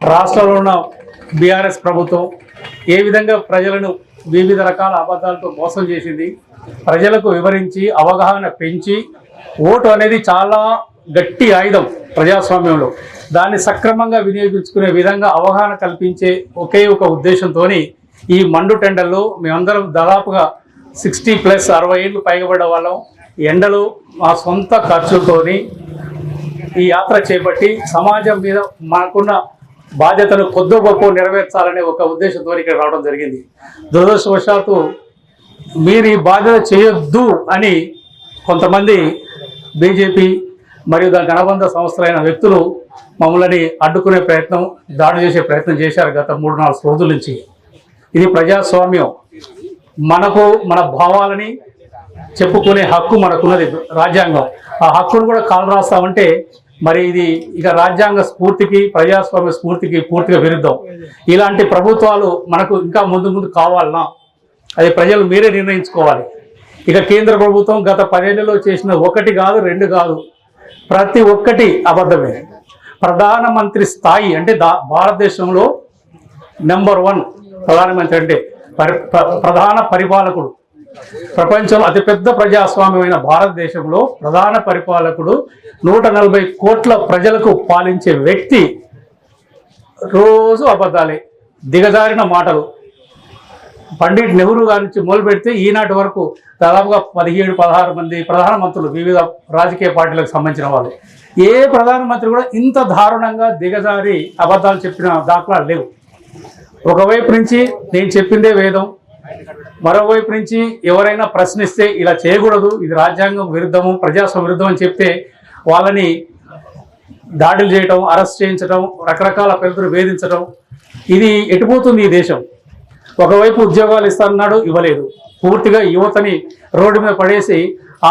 రాష్ట్రంలో ఉన్న బీఆర్ఎస్ ప్రభుత్వం ఏ విధంగా ప్రజలను వివిధ రకాల అబద్ధాలతో మోసం చేసింది ప్రజలకు వివరించి అవగాహన పెంచి ఓటు అనేది చాలా గట్టి ఆయుధం ప్రజాస్వామ్యంలో. దాన్ని సక్రమంగా వినియోగించుకునే విధంగా అవగాహన కల్పించే ఒకే ఒక ఉద్దేశంతో ఈ మండు టెండర్లో మేమందరం దాదాపుగా సిక్స్టీ ప్లస్ అరవై ఏళ్ళు పైగబడ్డ వాళ్ళం. ఎండలు మా సొంత ఖర్చులతోని ఈ యాత్ర చేపట్టి సమాజం మీద మనకున్న బాధ్యతను కొద్ది గొప్ప నెరవేర్చాలనే ఒక ఉద్దేశంతో ఇక్కడ రావడం జరిగింది. దురదృష్టవశాత్తు మీరు ఈ బాధ్యత చేయొద్దు అని కొంతమంది బీజేపీ మరియు దానికి అనుబంధ సంస్థలైన వ్యక్తులు మమ్మల్ని అడ్డుకునే ప్రయత్నం దాడి చేసే ప్రయత్నం చేశారు గత మూడు నాలుగు రోజుల నుంచి. ఇది ప్రజాస్వామ్యం. మనకు మన భావాలని చెప్పుకునే హక్కు మనకున్నది రాజ్యాంగం. ఆ హక్కును కూడా కాలు రాస్తామంటే మరి ఇది ఇక రాజ్యాంగ స్ఫూర్తికి ప్రజాస్వామ్య స్ఫూర్తికి పూర్తిగా విరుద్ధం. ఇలాంటి ప్రభుత్వాలు మనకు ఇంకా ముందు ముందు కావాలన్నా అది ప్రజలు మీరే నిర్ణయించుకోవాలి. ఇక కేంద్ర ప్రభుత్వం గత పదేళ్ళలో చేసిన ఒకటి కాదు రెండు కాదు ప్రతి ఒక్కటి అబద్ధమే. ప్రధానమంత్రి స్థాయి అంటే దా భారతదేశంలో నెంబర్ వన్ ప్రధానమంత్రి అంటే ప్ర- ప్రధాన పరిపాలకుడు. ప్రపంచంలో అతిపెద్ద ప్రజాస్వామ్యమైన భారతదేశంలో ప్రధాన పరిపాలకుడు నూట నలభై కోట్ల ప్రజలకు పాలించే వ్యక్తి రోజు అబద్ధాలే దిగజారిన మాటలు. పండిట్ నెహ్రూ గారి నుంచి మొదలు పెడితే ఈనాటి వరకు దాదాపుగా పదిహేడు పదహారు మంది ప్రధానమంత్రులు వివిధ రాజకీయ పార్టీలకు సంబంధించిన వాళ్ళు. ఏ ప్రధానమంత్రి కూడా ఇంత దారుణంగా దిగజారి అబద్ధాలు చెప్పిన దాఖలాలు లేవు. ఒకవైపు నుంచి నేను చెప్పిందే వేదం మరోవైపు నుంచి ఎవరైనా ప్రశ్నిస్తే ఇలా చేయకూడదు ఇది రాజ్యాంగం విరుద్ధము ప్రజాస్వామ్య విరుద్ధం అని చెప్తే వాళ్ళని దాడులు చేయటం అరెస్ట్ చేయించడం రకరకాల పేరుతో వేధించడం ఇది ఎటుపోతుంది ఈ దేశం? ఒకవైపు ఉద్యోగాలు ఇస్తానన్నాడు ఇవ్వలేదు. పూర్తిగా యువతని రోడ్డు మీద పడేసి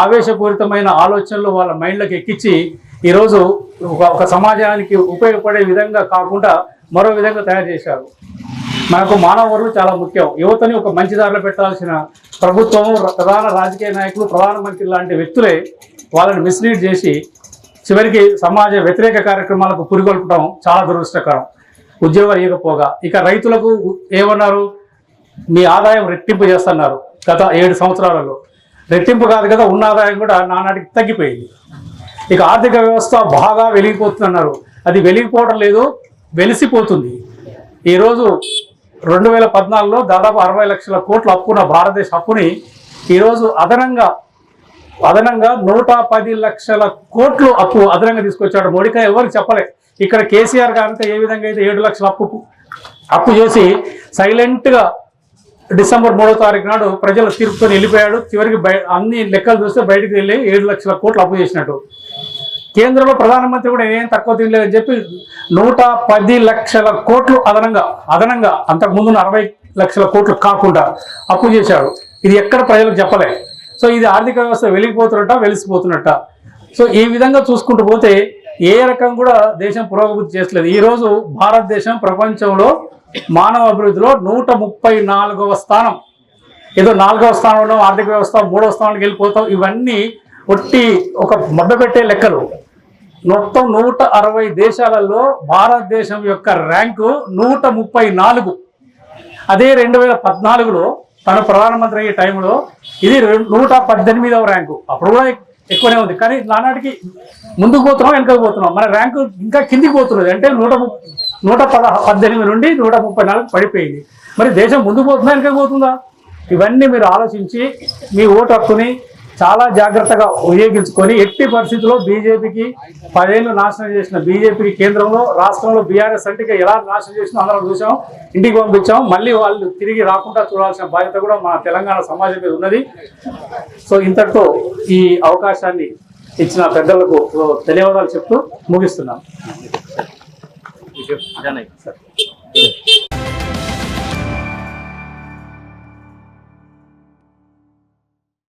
ఆవేశపూరితమైన ఆలోచనలు వాళ్ళ మైండ్లకు ఎక్కించి ఈరోజు ఒక ఒక సమాజానికి ఉపయోగపడే విధంగా కాకుండా మరో విధంగా తయారు చేశారు. మనకు మానవ వనరులు చాలా ముఖ్యం. యువతని ఒక మంచి దారిలో పెట్టాల్సిన ప్రభుత్వం ప్రధాన రాజకీయ నాయకులు ప్రధానమంత్రి లాంటి వ్యక్తులే వాళ్ళని మిస్లీడ్ చేసి చివరికి సమాజ వ్యతిరేక కార్యక్రమాలకు పురిగొల్పడం చాలా దురదృష్టకరం. ఉద్యోగాలు ఇవ్వకపోగా. ఇక రైతులకు ఏమన్నారు? మీ ఆదాయం రెట్టింపు చేస్తున్నారు గత ఏడు సంవత్సరాలలో. రెట్టింపు కాదు కదా ఉన్న ఆదాయం కూడా నానాటికి తగ్గిపోయింది. ఇక ఆర్థిక వ్యవస్థ బాగా వెలిగిపోతుందన్నారు. అది వెలిగిపోవడం లేదు వెలిసిపోతుంది. ఈరోజు రెండు వేల పద్నాలుగులో దాదాపు అరవై లక్షల కోట్లు అప్పున్న భారతదేశ అప్పుని ఈరోజు అదనంగా అదనంగా నూట పది లక్షల కోట్లు అప్పు అదనంగా తీసుకొచ్చాడు మోడీకా ఎవరికి చెప్పలే? ఇక్కడ కేసీఆర్ గారంతా ఏ విధంగా అయితే ఏడు లక్షల అప్పు అప్పు చేసి సైలెంట్గా డిసెంబర్ మూడో తారీఖు నాడు ప్రజల తీర్పుతో వెళ్ళిపోయాడు. చివరికి అన్ని లెక్కలు చూస్తే బయటికి వెళ్ళి ఏడు లక్షల కోట్లు అప్పు చేసినట్టు. కేంద్రంలో ప్రధానమంత్రి కూడా ఏం తక్కువ తినలేదని చెప్పి నూట పది లక్షల కోట్లు అదనంగా అదనంగా అంతకుముందు అరవై లక్షల కోట్లు కాకుండా అప్పు చేశాడు ఇది ఎక్కడ ప్రజలకు చెప్పలే. సో ఇది ఆర్థిక వ్యవస్థ వెలిగిపోతున్నట్ట వెలిసిపోతున్నట్ట. సో ఈ విధంగా చూసుకుంటూ పోతే ఏ రకం కూడా దేశం పురోగతి చేయలేదు ఈరోజు భారతదేశం ప్రపంచంలో మానవ అభివృద్ధిలో నూట ముప్పై నాలుగవ స్థానం. ఏదో నాలుగవ స్థానంలో ఆర్థిక వ్యవస్థ మూడవ స్థానానికి వెళ్ళిపోతాం. ఇవన్నీ పొట్టి ఒక పెట్టే లెక్కలు. మొత్తం నూట అరవై దేశాలలో భారతదేశం యొక్క ర్యాంకు నూట ముప్పై నాలుగు. అదే రెండు వేల పద్నాలుగులో తను ప్రధానమంత్రి అయ్యే టైంలో ఇది నూట పద్దెనిమిదవ ర్యాంకు. అప్పుడు కూడా ఎక్కువనే ఉంది. కానీ నానాటికి ముందుకు పోతున్నాం వెనకకు పోతున్నాం. మన ర్యాంకు ఇంకా కిందికి పోతున్నది. అంటే నూట నూట పద పద్దెనిమిది నుండి నూట ముప్పై నాలుగు పడిపోయింది. మరి దేశం ముందుకు పోతుందా వెనకకు పోతుందా? ఇవన్నీ మీరు ఆలోచించి మీ ఓటు హక్కుని చాలా జాగ్రత్తగా ఉపయోగించుకొని ఎట్టి పరిస్థితుల్లో బీజేపీకి పదేళ్ళు నాశనం చేసిన బీజేపీకి కేంద్రంలో రాష్ట్రంలో బీఆర్ఎస్ అంటే ఎలా నాశనం చేసినా అందరం చూసాం ఇంటికి పంపించాం మళ్ళీ వాళ్ళు తిరిగి రాకుండా చూడాల్సిన బాధ్యత కూడా మన తెలంగాణ సమాజం మీద ఉన్నది. సో ఇంతటితో ఈ అవకాశాన్ని ఇచ్చిన పెద్దలకు ధన్యవాదాలు చెప్తూ ముగిస్తున్నాను